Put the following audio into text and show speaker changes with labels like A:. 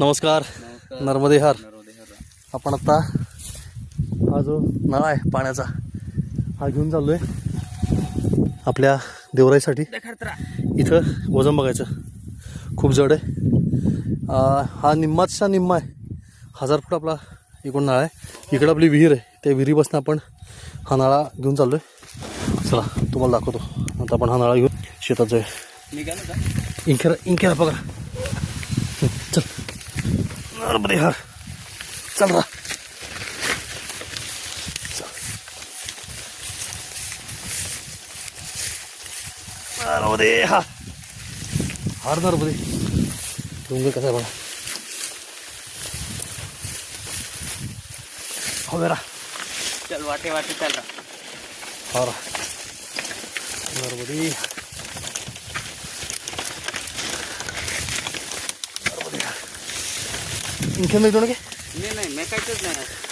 A: नमस्कार.
B: नमस्कार.
A: नर्मदे हार
B: नर्मदे हर
A: आपण आत्ता हा जो नळा आहे पाण्याचा हा घेऊन चाललोय आपल्या देवराईसाठी. इथं वजन बघायचं. खूप जड आहे. हा निम्माचा निम्मा आहे. हजार फूट आपला एकूण नाळा आहे. इकडं आपली विहीर आहे. त्या विहिरीपासून आपण हा नाळा घेऊन चाललोय. चला तुम्हाला दाखवतो. आता आपण हा नाळा घेऊन शेतात जाऊया. इंखेरा इंखेरा पकड. चल नर्मदे हार. चल रा नर्मदे हार हार नर्मदे डोंगर कसा आहे बघा हो बेरा
B: चल वाटे वाटे चल रहा.
A: हार. नर्मदे नर्मदे
B: ఇంకేమి ఇటు నేను మెకాయిట్